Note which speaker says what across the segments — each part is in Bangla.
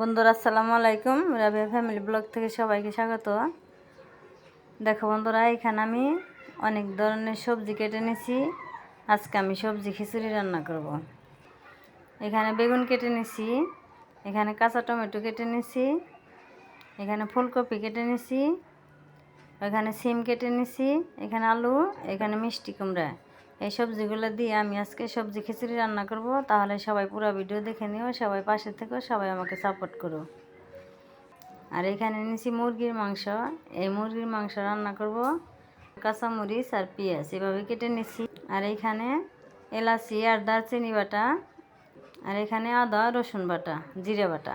Speaker 1: বন্ধুরা, আসসালামু আলাইকুম। রাবিয়া ফ্যামিলি ব্লগ থেকে সবাইকে স্বাগত। দেখো বন্ধুরা, এখানে আমি অনেক ধরনের সবজি কেটে নিয়েছি। আজকে আমি সবজি খিচুড়ি রান্না করব। এখানে বেগুন কেটে নিয়েছি, এখানে কাঁচা টমেটো কেটে নিয়েছি, এখানে ফুলকপি কেটে নিয়েছি, এখানে সিম কেটে নিয়েছি, এখানে আলু, এখানে মিষ্টি কুমড়া। এই সবজিগুলো দিয়ে আমি আজকে সবজি খিচুড়ি রান্না করব। তাহলে সবাই পুরো ভিডিও দেখে নিও, সবাই পাশে থেকো, সবাই আমাকে সাপোর্ট করো। আর এখানে নিয়েছি মুরগির মাংস। এই মুরগির মাংস রান্না করব। কাঁচামরিচ আর পেঁয়াজ, এভাবে কেটে নিছি আর এইখানে এলাচি আর দারচিনি বাটা, আর এখানে আদা, রসুন বাটা, জিরে বাটা।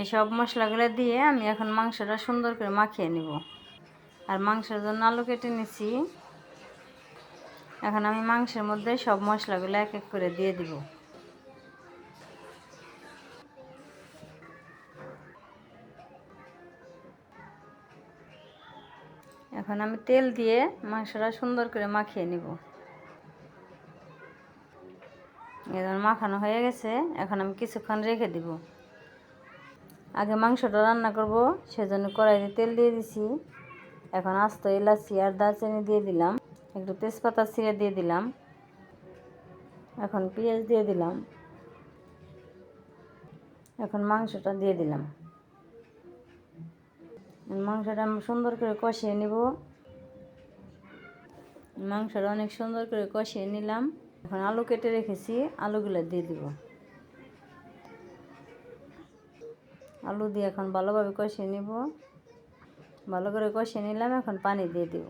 Speaker 1: এই সব মশলাগুলো দিয়ে আমি এখন মাংসটা সুন্দর করে মাখিয়ে নিব। আর মাংসের জন্য আলু কেটে নিছি এখন আমি মাংসের মধ্যে সব মশলাগুলো এক এক করে দিয়ে দিব। এখন আমি তেল দিয়ে মাংসটা সুন্দর করে মাখিয়ে নিব। এবার মাখানো হয়ে গেছে, এখন আমি কিছুক্ষণ রেখে দিব। আগে মাংসটা রান্না করব, সেজন্য কড়াইতে তেল দিয়ে দিছি। এখন আস্ত এলাচি আর দারচিনি দিয়ে দিলাম। একটু তেজপাতা ছিঁড়ে দিয়ে দিলাম। এখন পেঁয়াজ দিয়ে দিলাম। এখন মাংসটা দিয়ে দিলাম। মাংসটা আমি সুন্দর করে কষিয়ে নিব। মাংসটা অনেক সুন্দর করে কষিয়ে নিলাম। এখন আলু কেটে রেখেছি, আলুগুলো দিয়ে দিব। আলু দিয়ে এখন ভালোভাবে কষিয়ে নিব। ভালো করে কষিয়ে নিলাম, এখন পানি দিয়ে দিব।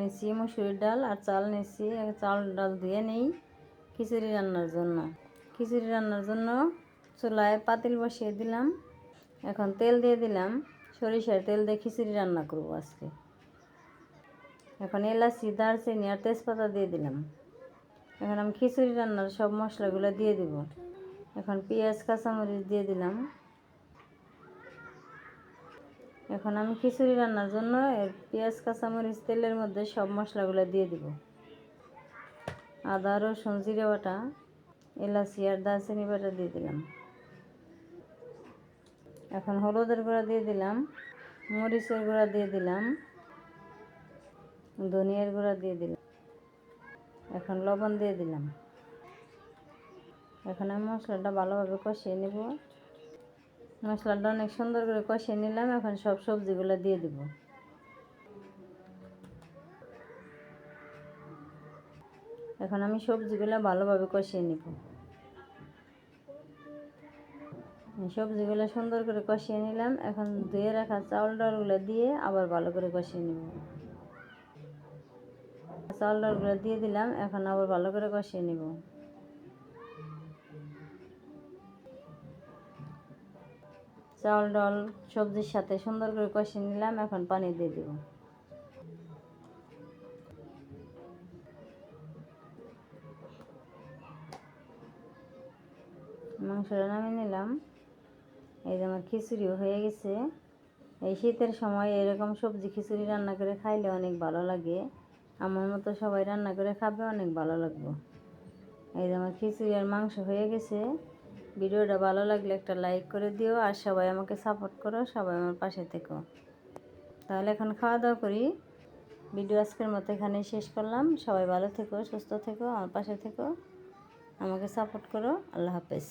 Speaker 1: নিচ্ছি মুসুরির ডাল আর চাল নিচ্ছি চাল ডাল ধুয়ে নেই খিচুড়ি রান্নার জন্য। খিচুড়ি রান্নার জন্য চুলায় পাতিল বসিয়ে দিলাম। এখন তেল দিয়ে দিলাম। সরিষার তেল দিয়ে খিচুড়ি রান্না করব আজকে। এখন এলাচি, দারচিনি আর তেজপাতা দিয়ে দিলাম। এখন আমি খিচুড়ি রান্নার সব মশলাগুলো দিয়ে দিব। এখন পেঁয়াজ, কাঁচামরিচ দিয়ে দিলাম। এখন আমি খিচুড়ি রান্নার জন্য পেঁয়াজ, কাঁচামরিচ, তেলের মধ্যে সব মশলাগুলো দিয়ে দিব। আদা, রসুন, জিরে বাটা, এলাচি আর দারচিনি বাটা দিয়ে দিলাম। এখন হলুদের গুঁড়া দিয়ে দিলাম, মরিচের গুঁড়া দিয়ে দিলাম, ধনিয়ার গুঁড়া দিয়ে দিলাম। এখন লবণ দিয়ে দিলাম। এখন আমি মশলাটা ভালোভাবে কষিয়ে নেব। মশলাটা অনেক সুন্দর করে কষিয়ে নিলাম, এখন সব সবজিগুলো দিয়ে দিব। এখন আমি সবজিগুলো ভালোভাবে কষিয়ে নিব। সবজিগুলো সুন্দর করে কষিয়ে নিলাম, এখন ধুয়ে রাখা চাউল ডালগুলো দিয়ে আবার ভালো করে কষিয়ে নেব। চাউল ডালগুলো দিয়ে দিলাম, এখন আবার ভালো করে কষিয়ে নেব। চাউল ডাল সবজির সাথে সুন্দর করে কষিয়ে নিলাম, এখন পানি দিয়ে দেব। মাংসটা নামিয়ে নিলাম। এই যে আমার খিচুড়িও হয়ে গেছে। এই শীতের সময় এরকম সবজি খিচুড়ি রান্না করে খাইলে অনেক ভালো লাগে। আমার মতো সবাই রান্না করে খাবে, অনেক ভালো লাগবে। এই যে আমার খিচুড়ি আর মাংস হয়ে গেছে। ভিডিওটা ভালো লাগলে একটা লাইক করে দিও আর সবাই আমাকে সাপোর্ট করো, সবাই আমার পাশে থেকো। তাহলে এখন খাওয়া দাওয়া করি। ভিডিও আজকের মতো এখানেই শেষ করলাম। সবাই ভালো থেকো, সুস্থ থেকো, আমার পাশে থেকো। আমাকে সাপোর্ট করো। আল্লাহ হাফেজ।